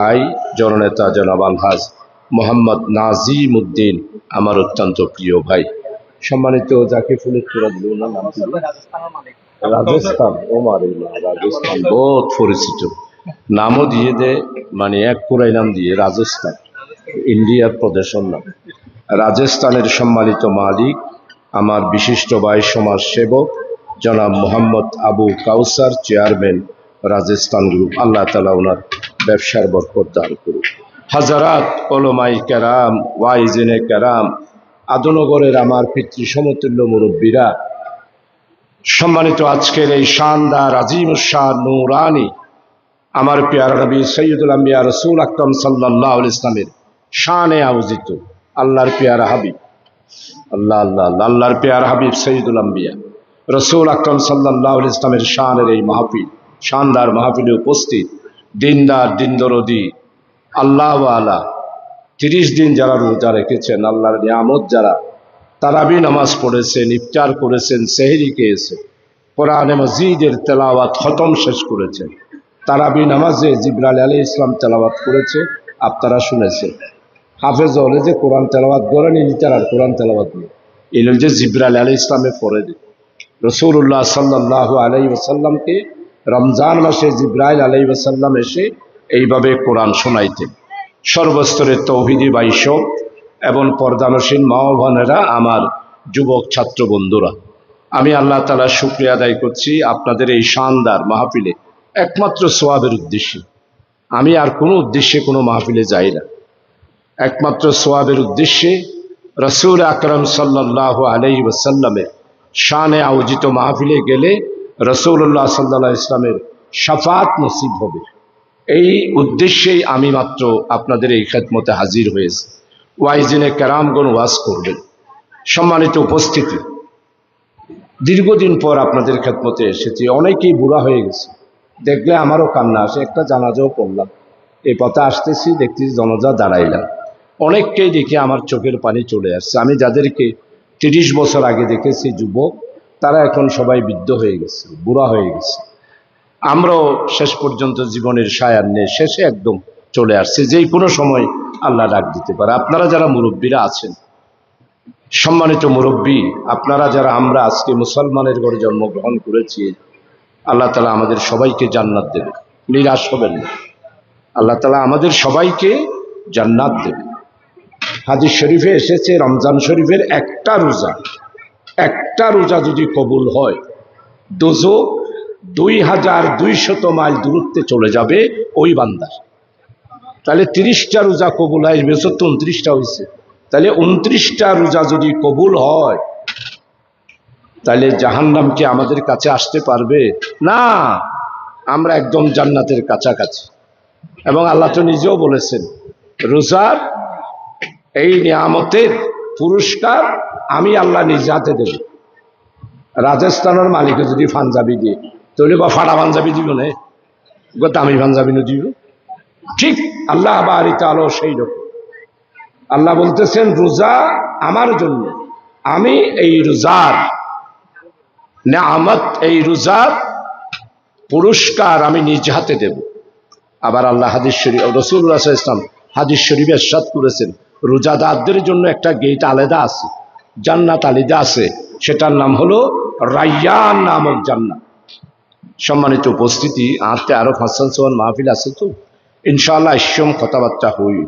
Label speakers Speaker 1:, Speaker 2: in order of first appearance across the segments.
Speaker 1: ভাই, জননেতা জনাব আলহাজ মোহাম্মদ নাজিম উদ্দিন আমার অত্যন্ত প্রিয় ভাই। সম্মানিত যাকে ফুলের তোরা দিল না, নাম কি? রাজস্থান, ওমার রাজস্থান, বহুত পরিচিত। নামও দিয়ে দে মানে এক পুরাই নাম দিয়ে, রাজস্থান, ইন্ডিয়ার প্রদেশের নাম। রাজস্থানের সম্মানিত মালিক, আমার বিশিষ্ট ভাই সমাজ সেবক জনাব মোহাম্মদ আবু কাউসার, চেয়ারম্যান, রাজস্থান গ্রুপ। আল্লাহ তালা ওনার ব্যবসার বরকত দান করুন। হাজারাত ওলমাই কেরাম ওয়াইজেনে কেরাম আদনগরের আমার পিতৃ সমতুল্য মুরব্বীরা সম্মানিত আজকের এই শানদার আজিম শাহ নুরানি আমার পেয়ার নবী সৈয়দুল আম্বিয়া রসুল আকরম সাল্লাহ ইসলামের শানে আয়োজিত আল্লাহর পেয়ারা হাবিব। আল্লাহ আল্লাহ, আল্লাহর পেয়ার হাবিব সৈয়দুল আম্বিয়া। রসুল আকরম সাল্লাহ ইসলামের শানের এই মাহফিল শানদার মাহফিলে উপস্থিত দিনদার, দিনদরদি আল্লাহ আলা তিরিশ দিন যারা রোজা রেখেছেন, আল্লাহর নিয়ামত যারা তারাবি নামাজ পড়েছেন, ইফতার করেছেন, সেহরি খেয়েছেন, কোরআনে মজিদের তেলাওয়াত খতম শেষ করেছেন। তারাবি নামাজে জিব্রাল আলী ইসলাম তেলাওয়াত করেছে, আপনারা শুনেছেন। হাফেজ হলে যে কোরআন তেলাওয়াত করেন, ইনি তার কোরআন তেলাওয়াত নেই এই যে জিব্রাল আলী ইসলামে পড়ে দিন রসুল্লাহ সাল্লাহ আলাই ওসাল্লামকে রমজান মাসে জিব্রাইল আলাই ওসাল্লাম এসে এইভাবে কোরআন শোনাইতেন। সর্বস্তরের তৌহিদি বাইশক এবং পর্দানসীন মা বোনেরা আমার যুবক ছাত্র বন্ধুরা, আমি আল্লাহ তালা শুক্রিয়া আদায় করছি আপনাদের এই শানদার মাহফিলে, একমাত্র সোয়াবের উদ্দেশ্যে। আমি আর কোনো উদ্দেশ্যে কোনো মাহফিলে যাই না। একমাত্র সোয়াবের উদ্দেশ্যে রসুল আকরম সাল্লাহ আলহি ওসাল্লামের শানে আয়োজিত মাহফিলে গেলে রসুল্লাহ সাল্লাহ ইসলামের সাফাত নসিব হবে। এই উদ্দেশ্যেই আমি মাত্র আপনাদের এই খেদমতে হাজির হয়েছি। ওয়াইজিনে ক্যারামগণ ওয়াজ করবেন। সম্মানিত উপস্থিতি, দীর্ঘদিন পর আপনাদের খেদমতে এসেছি, অনেকেই বুড়া হয়ে গেছে। দেখলে আমারও কান্না আসে, একটা জানাজাও করলাম এই পথে আসতেছি দেখতেছি জনজা দাঁড়াইলাম। অনেককেই দেখে আমার চোখের পানি চলে আসছে। আমি যাদেরকে তিরিশ বছর আগে দেখেছি, যুবক তারা এখন সবাই বৃদ্ধ হয়ে গেছে, বুড়া হয়ে গেছে। আমরাও শেষ পর্যন্ত জীবনের সায়ার নিয়ে শেষে একদম চলে আসছে, যেই কোনো সময় আল্লাহ ডাক দিতে পারে। আপনারা যারা মুরব্বীরা আছেন, সম্মানিত মুরব্বী, আপনারা যারা আমরা আজকে মুসলমানের ঘরে জন্মগ্রহণ করেছি, আল্লাহ তালা আমাদের সবাইকে জান্নাত দেবে। নিরাশ হবেন না। আল্লাহ তালা আমাদের সবাইকে জান্নাত দেবে। হাদিস শরীফে এসেছে, রমজান শরীফের একটা রোজা। একটা রোজা যদি কবুল হয়, দোজো দুই হাজার দুইশত মাইল দূরত্বে চলে যাবে ওই বান্দার। তাহলে তিরিশটা রোজা কবুল হয় বেসর তো উনত্রিশটা হয়েছে তাহলে উনত্রিশটা রোজা যদি কবুল হয়, তাহলে জাহান্নাম কি আমাদের কাছে আসতে পারবে? না, আমরা একদম জান্নাতের কাছাকাছি। এবং আল্লাহ তো নিজেও বলেছেন, রোজার এই নিয়ামতের পুরস্কার আমি আল্লাহ নিজ হাতে দেব। রাজস্থানের মালিকে যদি পাঞ্জাবি দিয়ে, তাহলে বা ফাটা পাঞ্জাবি দিব না? দামি পাঞ্জাবি নো দিব? ঠিক, আল্লাহ বাড়িতে আলো সেই রকম। আল্লাহ বলতেছেন, রোজা আমার জন্য, আমি এই রোজার নেয়ামত, এই রোজার পুরস্কার আমি নিজ হাতে দেব। আবার আল্লাহ হাদিস শরীফ রসুল্লাহ ইসলাম হাদিস শরীফ এরশাদ করেছেন। রোজাদারদের জন্য একটা গেট আলাদা আছে, জান্নাত আলিদা আছে। সেটার নাম হলো রাইয়ান নামক জান্নাত। সম্মানিত উপস্থিতি আঁতে আরও হাসান সোহান মাহফিল আছে তো? ইনশাআল্লাহ ইসম কথাবার্তা হই।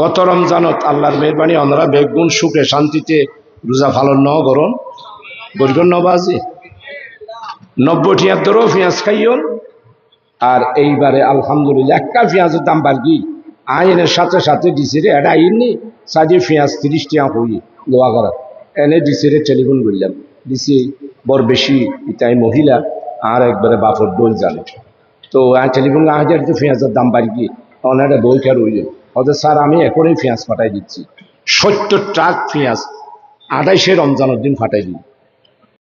Speaker 1: গত রমজানত আল্লাহর মেহরবানি, আমরা বেগুন সুখে শান্তিতে রোজা ফালন ন গরম গরিব নবাজি নব্বই টিয়ার দরও পেঁয়াজ খাইয়ন। আর এইবারে আলহামদুলিল্লাহ একটা পেঁয়াজের দাম বাড়ি আইনের সাথে সাথে দিছে রে এটা আইননি সাজি পেঁয়াজ তিরিশ টিয়া হই লোয়া করা এনে দিছে রে টেলিফোন করলাম দিছি বড় বেশি তাই মহিলা, আর একবারে বাপর দোল জানে। তো আর টেলিফোন হাজার তো পেঁয়াজের দাম বাড়ি গিয়ে অনেকটা বই খেয়ার হইল হয়তো স্যার, আমি এখনই পেঁয়াজ ফাটাই দিচ্ছি। সত্তর ট্রাক পেঁয়াজ আড়াইশে রমজানের দিন ফাটাই দিই